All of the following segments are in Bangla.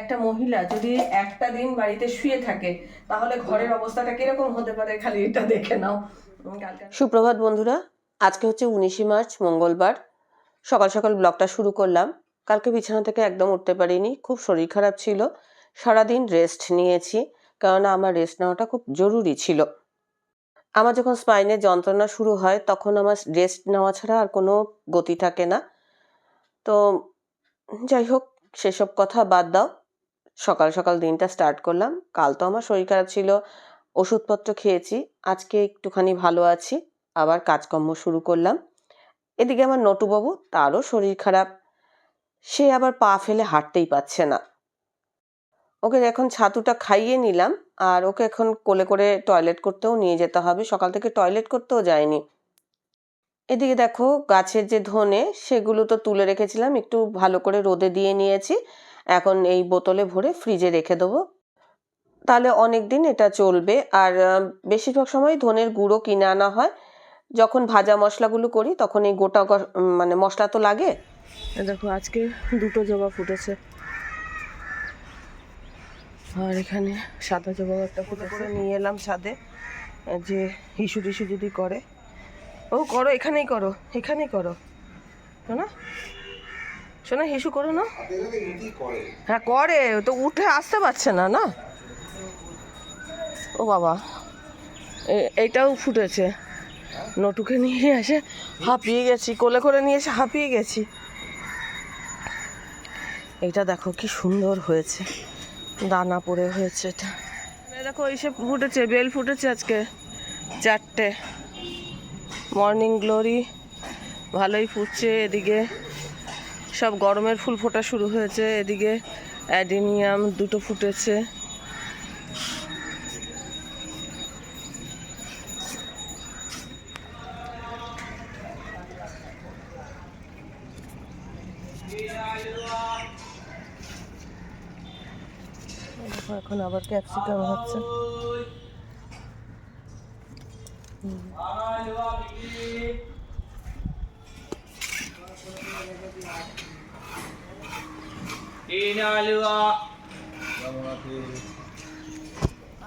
একটা মহিলা যদি একটা দিন বাড়িতে শুয়ে থাকে, তাহলে ঘরের অবস্থাটা কীরকম হতে পারে খালি এটা দেখে নাও। সুপ্রভাত বন্ধুরা, আজকে হচ্ছে উনিশে মার্চ, মঙ্গলবার। সকাল সকাল ব্লগটা শুরু করলাম। কালকে বিছানা থেকে একদম উঠতে পারিনি, খুব শরীর খারাপ ছিল। সারাদিন রেস্ট নিয়েছি কারণ আমার রেস্ট নেওয়াটা খুব জরুরি ছিল। আমার যখন স্পাইনের যন্ত্রণা শুরু হয়, তখন আমার রেস্ট নেওয়া ছাড়া আর কোনো গতি থাকে না। তো, যাই হোক, সেসব কথা বাদ দাও। সকাল সকাল দিনটা স্টার্ট করলাম। কাল তো আমার শরীর খারাপ ছিল। ওষুধপত্র খেয়েছি। আজকে একটুখানি ভালো আছি। আবার কাজকর্ম শুরু করলাম। এদিকে আমার নটুবাবু, তারও শরীর খারাপ। সে আবার পা ফেলে হাঁটতেই পারছে না। ওকে এখন ছাতুটা খাইয়ে নিলাম। আর ওকে এখন কোলে করে টয়লেট করতেও নিয়ে যেতে হবে। সকাল থেকে টয়লেট করতেও যায়নি। এদিকে দেখো, গাছের যে ধনে, সেগুলো তো তুলে রেখেছিলাম। একটু ভালো করে রোদে দিয়ে নিয়েছি। এখন এই বোতলে ভরে ফ্রিজে রেখে দেবো। তাহলে অনেক দিন এটা চলবে। আর বেশিরভাগ সময় ধনের গুঁড়ো কিনে আনা হয়। যখন ভাজা মশলাগুলো করি তখন এই গোটা মানে মশলা তো লাগে। দেখো আজকে দুটো জবা ফুটেছে। আর এখানে সাদা জবা একটা ফুটে করে নিয়ে এলাম সাদে যে হিসু টিসু যদি করে। ও করো এখানেই করো এখানেই করো। শোনা? শোনা হিসু করো না। হ্যাঁ করে তো উঠে আসতে পারছে না না? ও বাবা এইটাও ফুটেছে। নটুকে নিয়ে এসে হাঁপিয়ে গেছি কোলে করে নিয়ে এসে হাঁপিয়ে গেছি। এটা দেখো কি সুন্দর হয়েছে দানা পড়ে হয়েছে এটা। এই দেখো এসে ফুটেছে বেল ফুটেছে আজকে চারটে। মর্নিং গ্লোরি ভালোই ফুটছে এদিকে। সব গরমের ফুল ফোটা শুরু হয়েছে এদিকে অ্যাডিনিয়াম দুটো ফুটেছে। এখন আবার ক্যাপসিকাম হচ্ছে।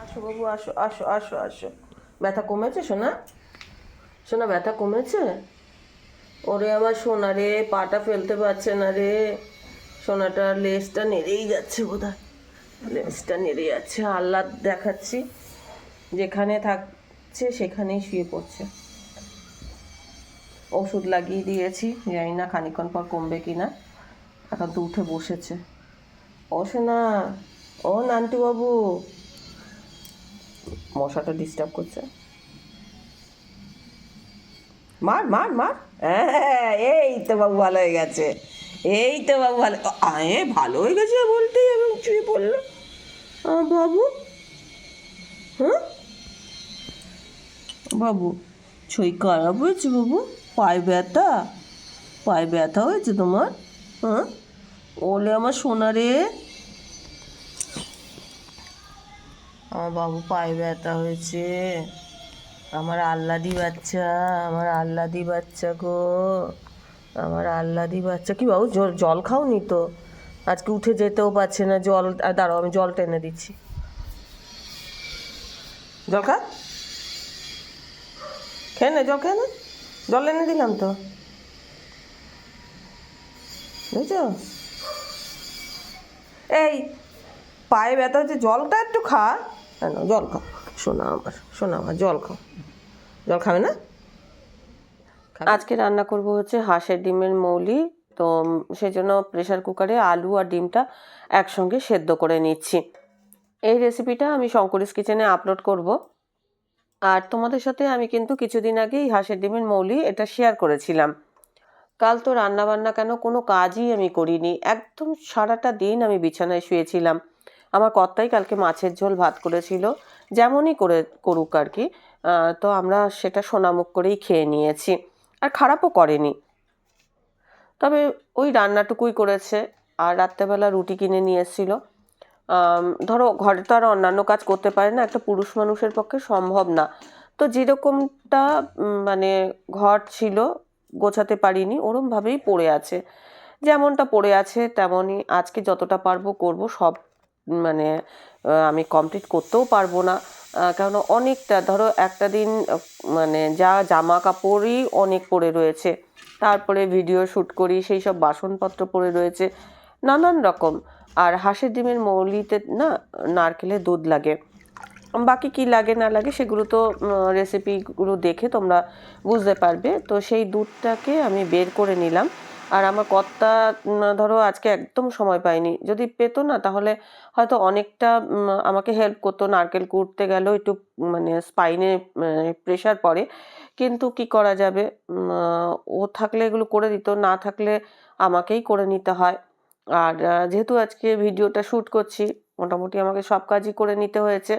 আসো বাবু, আসো আসো আসো আসো। ব্যথা কমেছে সোনা? সোনা, ব্যথা কমেছে? ওরে আমার সোনা রে, পাটা ফেলতে পারছে না রে। সোনাটার লেজটা নেড়েই যাচ্ছে বোধহয়। লেজটা নেড়ে যাচ্ছে, আহ্লাদ দেখাচ্ছি। যেখানে থাকছে সেখানেই শুয়ে পড়ছে। ওষুধ লাগিয়ে দিয়েছি, জানি না খানিক্ষণ পর কমবে কি না এখন তো উঠে বসেছে। শোনা ও নান্টু বাবু। মশাটা ডিস্টার্ব করছে। মার মার মার। হ্যাঁ এই তো বাবু ভালো হয়ে গেছে। এই তো বাবু ভালো আয়ে ভালো হয়ে গেছে বলতেই এবং চুয়ে পড়ল বাবু? হ্যাঁ? বাবু, ছই খারাপ হয়েছে বাবু? পায়ে ব্যথা? পায়ে ব্যথা হয়েছে তোমার? হ্যাঁ? ওলে আমার সোনা আমার বাবু পায়ে ব্যথা হয়েছে। আমার আল্লাদি বাচ্চা, আমার আল্লাদি বাচ্চা গো। আমার আল্লাদি বাচ্চা। কি বাবু, জল জল খাওনি তো? আজকে উঠে যেতেও পারছে না, জল আর দাঁড়াও, আমি জল টেনে দিচ্ছি। জল খা। খেয়ে জল খেয়ে নে। জল এনে দিলাম তো। বুঝছ? এই, পায়ে ব্যথা হচ্ছে, জলটা একটু খা। হ্যাঁ না, জল খাও। শোনা আমার শোনা আমার জল খাও। জল খাবে না? আজকে রান্না করব হচ্ছে হাঁসের ডিমের মৌলি। তো সেজন্য প্রেসার কুকারে আলু আর ডিমটা একসঙ্গে সেদ্ধ করে নিচ্ছি। এই রেসিপিটা আমি শঙ্করিস কিচেনে আপলোড করব। আর তোমাদের সাথে আমি কিন্তু কিছুদিন আগেই হাঁসের ডিমের মৌলি এটা শেয়ার করেছিলাম। কাল তো রান্না বান্না কেন কোনো কাজই আমি করিনি। একদম সারাটা দিন আমি বিছানায় শুয়েছিলাম। আমার কর্তাই কালকে মাছের ঝোল ভাত করেছিল, যেমনই করে করুক আর কি। তো আমরা সেটা সোনামুখ করেই খেয়ে নিয়েছি, আর খারাপও করেনি। তবে ওই রান্নাটুকুই করেছে, আর রাত্রেবেলা রুটি কিনে নিয়ে এসেছিল। ধরো ঘরে তো আর অন্যান্য কাজ করতে পারে না, একটা পুরুষ মানুষের পক্ষে সম্ভব না। তো যেরকমটা মানে ঘর ছিল, গোছাতে পারিনি, ওরমভাবেই পড়ে আছে। যেমনটা পড়ে আছে, তেমনই আজকে যতটা পারব করব, সব মানে আমি কমপ্লিট করতেও পারব না। কারণ অনেকটা, ধরো একটা দিন মানে যা জামা কাপড়ই অনেক পড়ে রয়েছে। তারপরে ভিডিও শ্যুট করি, সেই সব বাসনপত্র পড়ে রয়েছে, নানান রকম। আর হাঁসের ডিমের মৌলিতে না, নারকেলের দুধ লাগে। বাকি কি লাগে, না লাগে, সেগুলো তো রেসিপিগুলো দেখে তোমরা বুঝতে পারবে। তো সেই দুধটাকে আমি বের করে নিলাম। আর আমার কর্তা ধরো আজকে একদম সময় পাইনি যদি পেতো না, তাহলে হয়তো অনেকটা আমাকে হেল্প করতো। নারকেল কুড়তে গেলেও একটু মানে স্পাইনে প্রেশার পড়ে। কিন্তু কি করা যাবে? ও থাকলে এগুলো করে দিত, না থাকলে আমাকেই করে নিতে হয়। আর যেহেতু আজকে ভিডিওটা শ্যুট করছি, মোটামুটি আমাকে সব কাজই করে নিতে হয়েছে।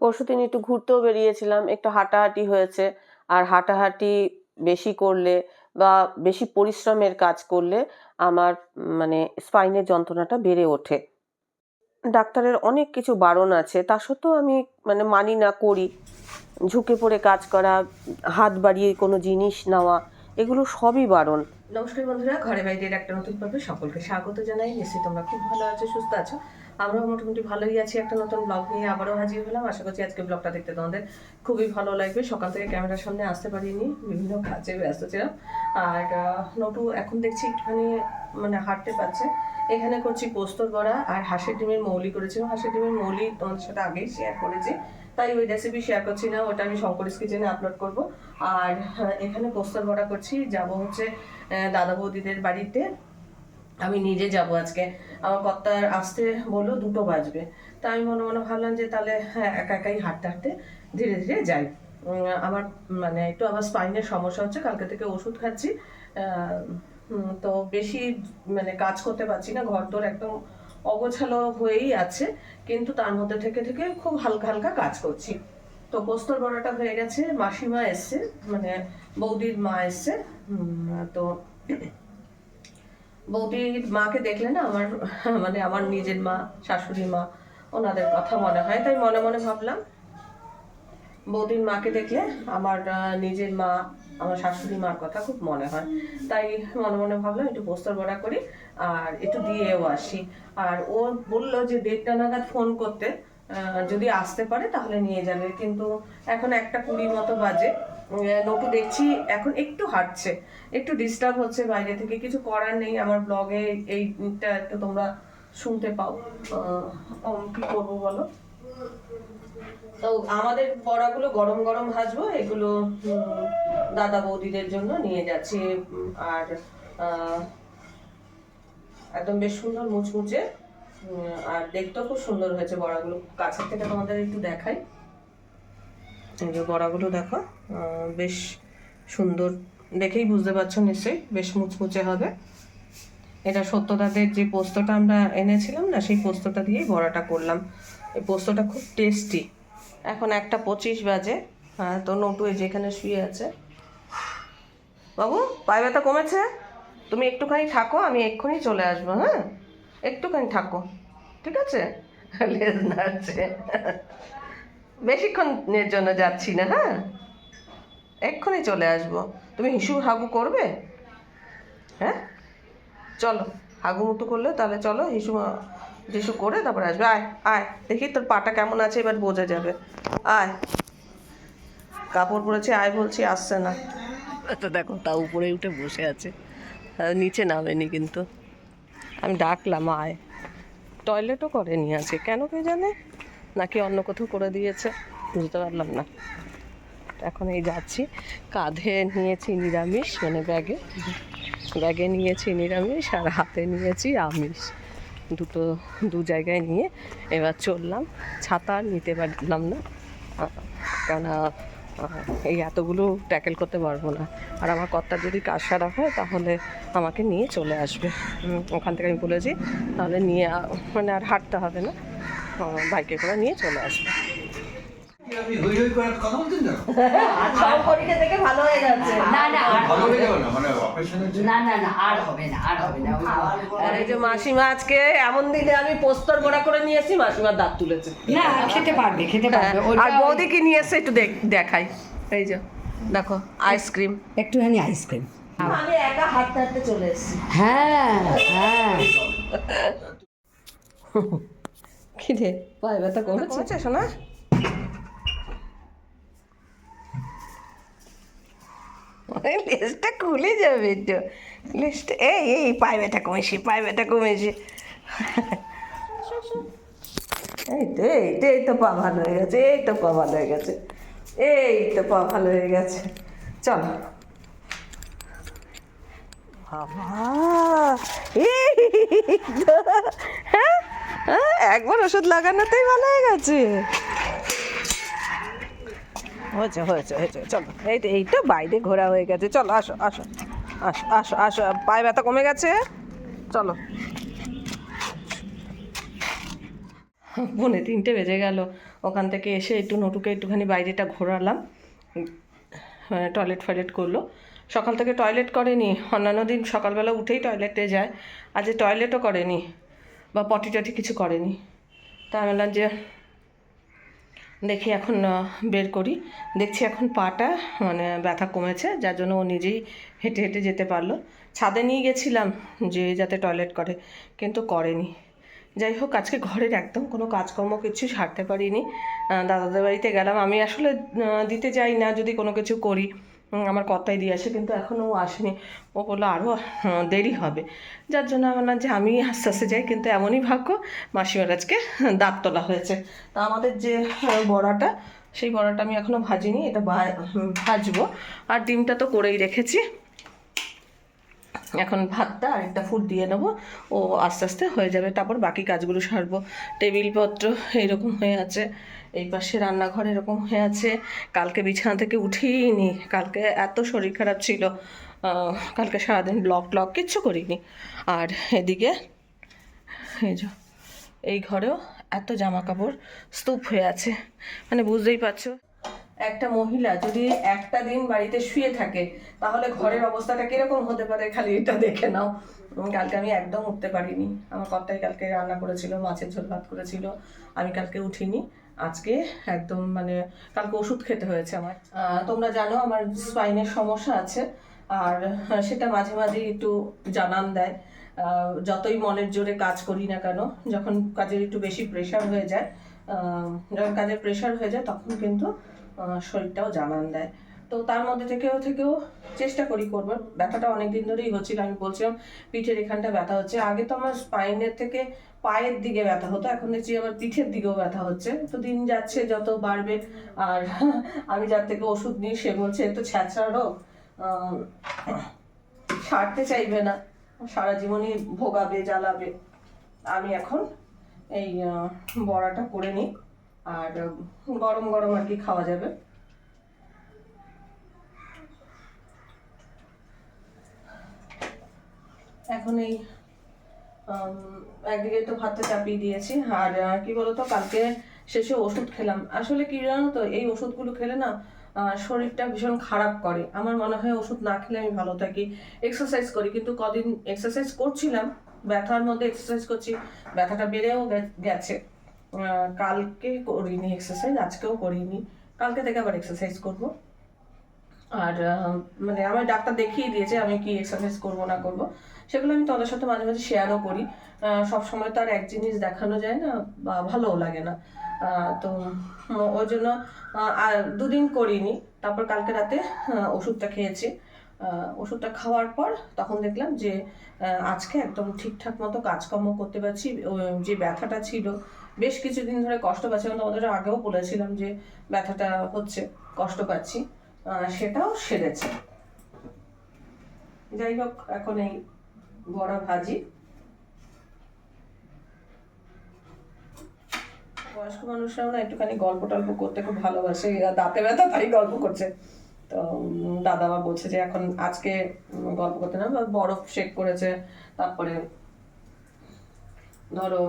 পরশু দিন একটু ঘুরতেও বেরিয়েছিলাম, একটু হাঁটাহাঁটি হয়েছে। আর হাঁটাহাঁটি বেশি করলে বা বেশি পরিশ্রমের কাজ করলে আমার মানে স্পাইনের যন্ত্রণাটা বেড়ে ওঠে। ডাক্তারের অনেক কিছু বারণ আছে, তা সত্ত্বেও আমি মানে মানি না, করি। ঝুঁকে পড়ে কাজ করা, হাত বাড়িয়ে কোনো জিনিস নেওয়া, এগুলো সবই বারণ। নমস্কার বন্ধুরা, ঘরে বাইরের একটা নতুন পর্বে সকলকে স্বাগত জানাই। নিশ্চয়ই তোমরা খুব ভালো আছো, সুস্থ আছো। আমরাও মোটামুটি ভালোই আছি। একটা নতুন ব্লগ নিয়ে আবারও হাজির হলাম। আশা করছি আজকে ব্লগটা দেখতে তোমাদের খুবই ভালো লাগবে। সকাল থেকে ক্যামেরার সামনে আসতে পারিনি, বিভিন্ন কাজে ব্যস্ত ছিলাম। আর নটু এখন দেখছি একটুখানি মানে হাঁটতে পারছে। এখানে করছি পোস্তর বড়া আর হাঁসের ডিমের মৌলি করেছিলাম। হাঁসের ডিমের মৌলি তোমাদের সাথে আগেই শেয়ার করেছি। তাই ওই রেসিপি শেয়ার করছি না, ওটা আমি শঙ্করিস কিচেনে আপলোড করব। আর এখানে পোস্তর বড়া করছি। যাব হচ্ছে দাদা বৌদিদের বাড়িতে। আমি নিজে যাব আজকে। আমার কর্তার আসতে বলল, দুটো বাজবে। তা আমি মনে মনে ভাবলাম যে তাহলে হ্যাঁ একা একাই হাঁটতে হাঁটতে ধীরে ধীরে যাই। আমার মানে একটু আবার স্পাইনের সমস্যা হচ্ছে, কালকে থেকে ওষুধ খাচ্ছি। তো বেশি মানে কাজ করতে পারছি না ঘর তোর একদম অগোছালো হয়েই আছে। কিন্তু তার মধ্যে থেকে থেকে খুব হালকা হালকা কাজ করছি। তো পোস্তর বড়াটা হয়ে গেছে, মাসিমা এসছে মানে বৌদির মা এসছে। তো বৌদির মাকে দেখলে না আমার মানে আমার নিজের মা, শাশুড়ি মা, ওনাদের কথা মনে হয়। তাই মনে মনে ভাবলাম, বৌদির মাকে দেখলে আমার নিজের মা, আমার শাশুড়ি মার কথা খুব মনে হয়। তাই মনে মনে ভাবলাম একটু পোস্টার বড়া করি আর একটু দিয়েও আসি। আর ও বলল যে দেড়টা নাগাদ ফোন করতে যদি আসতে পারে তাহলে নিয়ে যাবে। কিন্তু এখন একটা কুড়ির মতো বাজে। নটু দেখছি এখন একটু হাঁটছে। একটু ডিস্টার্ব হচ্ছে বাইরে থেকে। কিছু করার নেই। আমার ব্লগে এইটা একটু তোমরা শুনতে পাও। কি করব বলো? তো আমাদের বড়াগুলো গরম গরম ভাজবো। এগুলো দাদা বৌদিদের জন্য নিয়ে যাচ্ছি। আর একদম বেশ সুন্দর মুচমুচে। আর দেখতেও খুব সুন্দর হয়েছে বড়াগুলো কাছের থেকে তোমাদের একটু দেখাই। এই যে বড়াগুলো দেখো বেশ সুন্দর দেখেই বুঝতে পারছ নিশ্চয়ই, বেশ মুচমুচে হবে। এটা সত্যদাদের যে পোস্তটা আমরা এনেছিলাম না, সেই পোস্তটা দিয়েই বড়াটা করলাম। এই পোস্তটা খুব টেস্টি। এখন একটা পঁচিশ বাজে হ্যাঁ তো নটু এই যেখানে শুয়ে আছে। বাবু, পায়ে ব্যথা কমেছে? তুমি একটুখানি থাকো, আমি এক্ষুনি চলে আসব হ্যাঁ? একটুখানি থাকো, ঠিক আছে? লেজ বেশিক্ষণের জন্য যাচ্ছি না হ্যাঁ? এক্ষুনি চলে আসব। তুমি হিসু হাগু করবে? হ্যাঁ? চলো, হাগু মুতু করলে তাহলে চলো, হিসু হিসু করে তারপরে আসবে। আয় আয়, দেখি তোর পাটা কেমন আছে, এবার বোঝা যাবে। আয়। কাপড় পরেছে, আয় বলছি, আসছে না। তো দেখো, তা উপরে উঠে বসে আছে। নিচে নামেনি কিন্তু। আমি ডাকলাম, আয়। টয়লেটও করেনি আছে কেন কে জানে? নাকি অন্য কোথাও করে দিয়েছে বুঝতে পারলাম না। এখন এই যাচ্ছি কাঁধে নিয়েছি নিরামিষ মানে ব্যাগে। ব্যাগে নিয়েছি নিরামিষ আর হাতে নিয়েছি আমিষ। দুটো দু জায়গায় নিয়ে এবার চললাম। ছাতা নিতে পারলাম না। আহ, কেন এই এতগুলো ট্যাকেল করতে পারব না। আর আমার কর্তা যদি কাজ সারা হয় তাহলে আমাকে নিয়ে চলে আসবে। ওখান থেকে আমি বলেছি তাহলে নিয়ে মানে আর হাঁটতে হবে না। বাইকে করে নিয়ে চলে আসবে। আপনি হই হই করে কথা বলছেন না সব পরীক্ষা থেকে ভালো হয়ে যাচ্ছে। না না আর ভালো হবে হয়ে যাবে না? মানে অপারেশনের জন্য না না না আর হবে না আর হবে না। ওই- আর এই যে মাসিমা আজকে এমন দিনে আমি পোস্তর বড়া করে মাসিমার দাঁত তুলেছে। না খেতে পারবে খেতে পারবে। আর বৌদি কি নিয়ে এসছে একটু দেখ- দেখাই। এই যে দেখো আইসক্রিম। একটুখানি আইসক্রিম। আমি একা হাঁটতে হাঁটতে চলে এসেছি। হ্যাঁ হ্যাঁ। কি রে পায়ে ব্যথা কমেছে। শোনা লেজটা খুলে যাবে তো লেজটা এই এই পায়ে ব্যথা কমেছে পায়ে ব্যথা কমেছে। এই তো এই তো এই তো পা ভালো হয়ে গেছে এই তো পা ভালো হয়ে গেছে এই তো পা ভালো হয়ে গেছে। চলো। বাবা এই হ্যাঁ? হ্যাঁ, একবার ওষুধ লাগানোতেই ভালো হয়ে গেছে। হয়েছে হয়েছে হয়েছে চলো। এই তো এই তো বাইরে ঘোরা হয়ে গেছে। চলো আসো আসো আসো আসো আসো। পায়ে ব্যথা কমে গেছে? চলো। পৌনে তিনটে বেজে গেল। ওখান থেকে এসে একটু নটুকে একটুখানি বাইরেটা ঘোরালাম। টয়লেট ফয়লেট করল। সকাল থেকে টয়লেট করেনি। অন্যান্য দিন সকালবেলা উঠেই টয়লেটে যায়। আজ টয়লেটও করেনি। বা পটি টটি কিছু করেনি। তা আমি বললাম যে, দেখি এখন বের করি। দেখছি এখন পাটা মানে ব্যথা কমেছে, যার জন্য ও নিজেই হেঁটে হেঁটে যেতে পারল। ছাদে নিয়ে গেছিলাম যে যাতে টয়লেট করে, কিন্তু করেনি। যাই হোক, আজকে ঘরের একদম কোনো কাজকর্ম কিছু সারতে পারিনি। দাদাদের বাড়িতে গেলাম। আমি আসলে দিতে যাই না, যদি কোনো কিছু করি। আমার কর্তাই দিয়ে আসে, কিন্তু এখনও ও আসেনি। ও বলল আরও দেরি হবে। যার জন্য আমার বললাম যে, আমি আস্তে আস্তে যাই। কিন্তু এমনই ভাগ্য মাসিমার আজকে দাঁত তোলা হয়েছে। তা আমাদের যে বড়াটা, সেই বড়াটা আমি এখনও ভাজিনি, এটা ভাজবো। আর ডিমটা তো করেই রেখেছি। এখন ভাতটা আর একটা ফুট দিয়ে নেব। ও আস্তে আস্তে হয়ে যাবে। তারপর বাকি কাজগুলো সারবো। টেবিলপত্র এইরকম হয়ে আছে। এই পাশে রান্নাঘর এরকম হয়ে আছে। কালকে বিছানা থেকে উঠেই নি কালকে এত শরীর খারাপ ছিল। কালকে সারাদিন ব্লক ট্লক কিচ্ছু করিনি। আর এদিকে এই যে, এই ঘরেও এত জামা কাপড় স্তূপ হয়ে আছে। মানে বুঝতেই পারছ, একটা মহিলা যদি একটা দিন বাড়িতে শুয়ে থাকে, তাহলে ঘরের অবস্থাটা কীরকম হতে পারে? খালি এটা দেখে নাও। কালকে আমি একদম উঠতে পারিনি। আমার কর্তাই কালকে রান্না করেছিল, মাছের ঝোল ভাত করেছিল। আমি কালকে উঠিনি। আজকে, একদম মানে কালকে ওষুধ খেতে হয়েছে আমার। তোমরা জানো আমার স্পাইনের সমস্যা আছে, আর সেটা মাঝে মাঝে একটু জানান দেয়। যতই মনের জোরে কাজ করি না কেন, যখন কাজের একটু বেশি প্রেশার হয়ে যায় যখন কাজের প্রেশার হয়ে যায়, তখন কিন্তু শরীরটাও জানান দেয়। তো তার মধ্যে থেকেও থেকেও চেষ্টা করি করব। ব্যথাটা অনেক দিন ধরেই হচ্ছিল, আমি বলছিলাম, পিঠের এখানটা ব্যথা হচ্ছে। আগে তো আমার স্পাইনের থেকে পায়ের দিকে ব্যথা হতো, এখন দেখছি আবার পিঠের দিকেও ব্যথা হচ্ছে। তো দিন যাচ্ছে, যত বাড়বে, আর আমি যার থেকে ওষুধ নিই, সে বলছে, এ তো ছ্যাঁচড়া রোগ সারতে চাইবে না, সারা জীবনই ভোগাবে, জ্বালাবে। আমি এখন এই বড়াটা করে নিই, আর গরম গরম আর কি খাওয়া যাবে। এখন এই একদিকে তো ভাতটা চাপিয়ে দিয়েছি, আর কি বলতো, কালকে শেষে ওষুধ খেলাম। আসলে কি জানো তো, এই ওষুধগুলো খেলে না শরীরটা ভীষণ খারাপ করে। আমার মনে হয় ওষুধ না খেলে আমি ভালো থাকি। এক্সারসাইজ করি, কিন্তু কদিন এক্সারসাইজ করছিলাম, ব্যথার মধ্যে এক্সারসাইজ করছি, ব্যথাটা বেড়েও গেছে। কালকে করিনি এক্সারসাইজ আজকেও করিনি। কালকে থেকে আবার এক্সারসাইজ করব। আর মানে আমার ডাক্তার দেখিয়ে দিয়েছে আমি কি এক্সারসাইজ করব না করব। সেগুলো আমি তোমাদের সাথে মাঝে মাঝে শেয়ারও করি। সব সময় তো আর এক জিনিস দেখানো যায় না বা ভালোও লাগে না। তো ওই জন্য দুদিন করিনি। তারপর কালকে রাতে ওষুধটা খেয়েছি। ওষুধটা খাওয়ার পর তখন দেখলাম যে আজকে একদম ঠিকঠাক মতো কাজকর্ম করতে পারছি। যে ব্যথাটা ছিল, বেশ কিছুদিন ধরে কষ্ট পাচ্ছি। আমি তোমাদের আগেও বলেছিলাম যে, ব্যথাটা হচ্ছে, কষ্ট পাচ্ছি। সেটাও সেরেছে। যাই হোক, এখন এই বড়া ভাজি। বয়স্ক মানুষরাও না একটুখানি গল্প টল্প করতে খুব ভালোবাসে। দাঁতে ব্যথা, তাই গল্প করছে। তো দাদা আবার বলছে যে, এখন আজকে গল্প করতে না, বা বরফ শেক করেছে, তারপরে, ধরো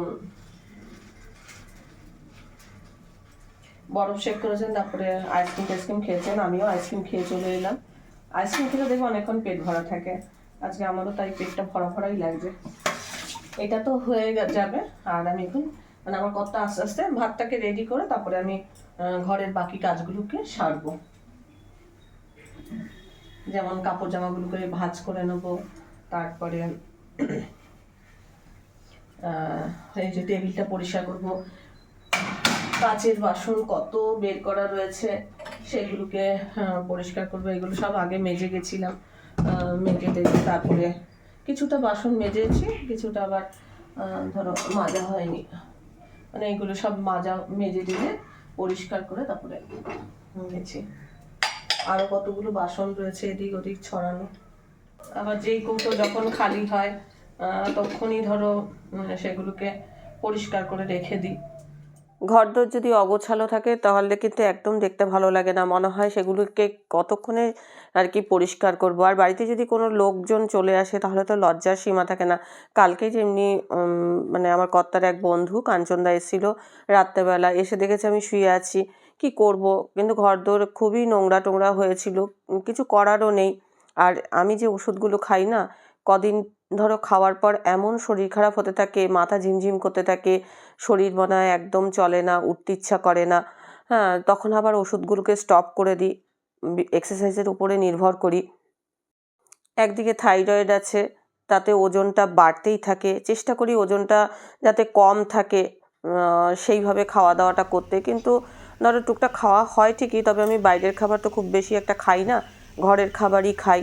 বরফ শেক করেছেন তারপরে আইসক্রিম টাইসক্রিম খেয়েছেন, আমিও আইসক্রিম খেয়ে চলে এলাম। আইসক্রিম খেলে দেখব অনেকক্ষণ পেট ভরা থাকে। আজকে আমারও তাই পেটটা ভরা ভরাই লাগছে এটা তো হয়ে যাবে, আর আমি এখন মানে আমার কত আস্তে আস্তে ভাতটাকে রেডি করে তারপরে আমি ঘরের বাকি কাজগুলোকে সারবো। যেমন কাপড় জামাগুলোকে ভাজ করে নেব, তারপরে এই যে টেবিলটা পরিষ্কার করব। কাচের বাসন কত বের করা রয়েছে, সেগুলোকে পরিষ্কার করব, এগুলো সব আগে মেজে গেছিলাম। মেজে টেজে তারপরে কিছুটা বাসন মেজেছি, কিছুটা আবার ধরো মাজা হয়নি। মানে এগুলো সব মাজা মেজে দিয়ে পরিষ্কার করে তারপরে গেছি আরও কতগুলো বাসন রয়েছে এদিক ওদিক ছড়ানো। আবার যেই কৌটো যখন খালি হয় তখনই ধরো সেগুলোকে পরিষ্কার করে রেখে দিই। ঘরদোর যদি অগোছালো থাকে, তাহলে কিন্তু একদম দেখতে ভালো লাগে না। মনে হয় সেগুলোকে কতক্ষণে আর কি পরিষ্কার করব। আর বাড়িতে যদি কোনো লোকজন চলে আসে, তাহলে তো লজ্জার সীমা থাকে না। কালকে যেমনি মানে আমার কর্তার এক বন্ধু কাঞ্চনদা এসেছিল রাত্রেবেলা, এসে দেখেছে আমি শুয়ে আছি। কি করব? কিন্তু ঘরদোর খুবই নোংরা টোংরা হয়েছিল কিছু করারও নেই। আর আমি যে ওষুধগুলো খাই না কদিন ধরো খাওয়ার পর এমন শরীর খারাপ হতে থাকে, মাথা ঝিমঝিম করতে থাকে, শরীর মনে হয় একদম চলে না, উঠতে ইচ্ছা করে না। হ্যাঁ তখন আবার ওষুধগুলোকে স্টপ করে দিই এক্সারসাইজের উপরে নির্ভর করি। একদিকে থাইরয়েড আছে, তাতে ওজনটা বাড়তেই থাকে, চেষ্টা করি ওজনটা যাতে কম থাকে সেইভাবে খাওয়া দাওয়াটা করতে। কিন্তু ধরো টুকটাক খাওয়া হয় ঠিকই, তবে আমি বাইরের খাবার তো খুব বেশি একটা খাই না, ঘরের খাবারই খাই।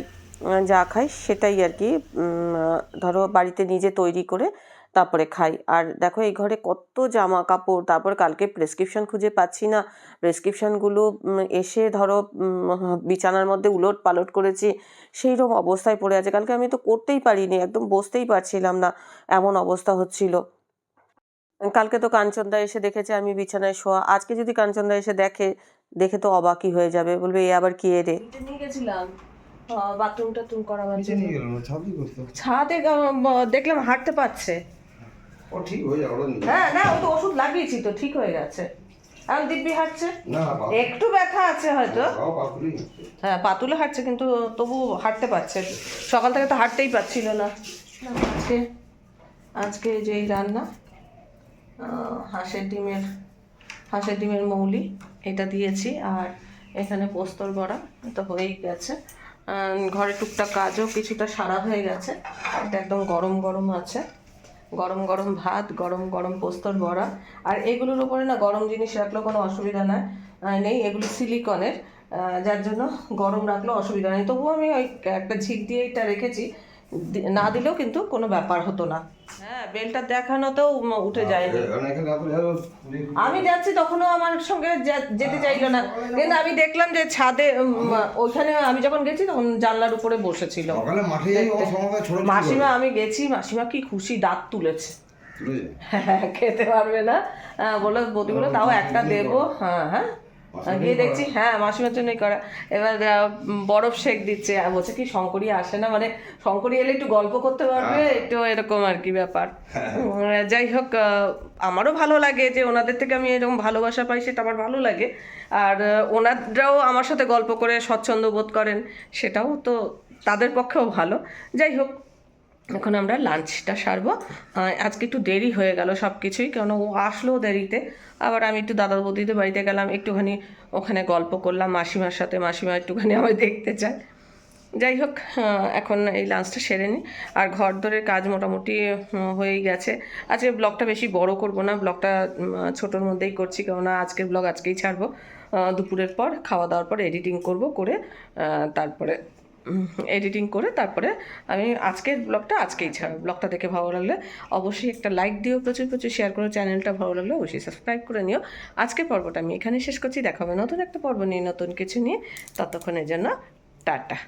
যা খাই সেটাই আর কি ধরো বাড়িতে নিজে তৈরি করে তারপরে খাই। আর দেখো এই ঘরে কত জামা কাপড়, তারপর কালকে প্রেসক্রিপশন খুঁজে পাচ্ছি না। প্রেসক্রিপশনগুলো এসে ধরো বিছানার মধ্যে উলট পালট করেছি সেই রকম অবস্থায় পড়ে আছে। কালকে আমি তো করতেই পারিনি, একদম বসতেই পারছিলাম না, এমন অবস্থা হচ্ছিল। কালকে তো কাঞ্চনদা এসে দেখেছে আমি বিছানায় শোয়া। আজকে যদি কাঞ্চনদা এসে দেখে দেখে তো অবাকই হয়ে যাবে, বলবে, এ আবার কি রে? নিয়ে গেছিলাম। বাথরুম টাথরুম করাবার নিচে নিয়ে গেল না ছাদই করতো। ছাদে দেখলাম হাঁটতে পারছে। ও ঠিক হয়ে যাবে হ্যাঁ না ও তো ওষুধ লাগিয়েছি তো ঠিক হয়ে গেছে। আর দিব্যি হাঁটছে? না একটু ব্যথা আছে হয়তো। পাকুড়ি হ্যাঁ পাতুলে হাঁটছে কিন্তু তবু হাঁটতে পারছে। সকাল থেকে তো হাঁটতেই পারছিল না। আজকে আজকে যেই রান্না হাঁসের ডিমের হাঁসের ডিমের মৌলি এটা দিয়েছি। আর এখানে পোস্তর বড়া তো হয়েই গেছে। ঘরে টুকটাক কাজও কিছুটা সারা হয়ে গেছে। এটা একদম গরম গরম আছে। গরম গরম ভাত, গরম গরম পোস্তর বড়া। আর এগুলোর উপরে না গরম জিনিস রাখলেও কোনো অসুবিধা না নেই। এগুলো সিলিকনের যার জন্য গরম রাখলেও অসুবিধা নেই। তবুও আমি ওই একটা ঝিক দিয়ে এটা রেখেছি। না দিলেও কিন্তু কোনো ব্যাপার হতো না। হ্যাঁ বেলটা দেখানোতেও উঠে যায়নি। আমি যাচ্ছি তখনও আমার সঙ্গে যেতে চাইলো না। কিন্তু আমি দেখলাম যে ছাদে ওইখানে আমি যখন গেছি তখন জানলার উপরে বসেছিল। মাসিমা আমি গেছি মাসিমা কি খুশি দাঁত তুলেছে। হ্যাঁ খেতে পারবে না। আহ, বলল বৌদি বলে তাও একটা দেবো। হ্যাঁ হ্যাঁ। গিয়ে দেখছি হ্যাঁ মাসিমার জন্যই করা। এবার বরফ শেক দিচ্ছে। আর বলছে কি শঙ্করী আসে না? মানে শঙ্করী এলে একটু গল্প করতে পারবে একটু এরকম আর কি ব্যাপার। যাই হোক আমারও ভালো লাগে যে ওনাদের থেকে আমি এরকম ভালোবাসা পাই সেটা আমার ভালো লাগে। আর ওনারাও আমার সাথে গল্প করে স্বচ্ছন্দ বোধ করেন সেটাও তো তাদের পক্ষেও ভালো। যাই হোক এখন আমরা লাঞ্চটা সারবো। আজকে একটু দেরি হয়ে গেল সব কিছুই কারণ ও আসলো দেরিতে। আবার আমি একটু দাদা বৌদিদের বাড়িতে গেলাম, একটুখানি ওখানে গল্প করলাম, মাসিমার সাথে, মাসিমা একটুখানি আমায় দেখতে চায়। যাই হোক এখন এই লাঞ্চটা সেরে নিই আর ঘর দরের কাজ মোটামুটি হয়েই গেছে। আজকে ব্লগটা বেশি বড় করব না ব্লগটা ছোটোর মধ্যেই করছি, কেননা আজকের ব্লগ আজকেই ছাড়বো। দুপুরের পর খাওয়া দাওয়ার পর এডিটিং করব করে তারপরে এডিটিং করে তারপরে আমি আজকের ব্লগটা আজকেই ছাড়ব। ব্লগটা দেখে ভালো লাগলে অবশ্যই একটা লাইক দিও, প্রচুর প্রচুর শেয়ার করো চ্যানেলটা ভালো লাগলে অবশ্যই সাবস্ক্রাইব করে নিও। আজকের পর্বটা আমি এখানে শেষ করছি। দেখাবে নতুন একটা পর্ব নিয়ে, নতুন কিছু নিয়ে। ততক্ষণের জন্য টাটা।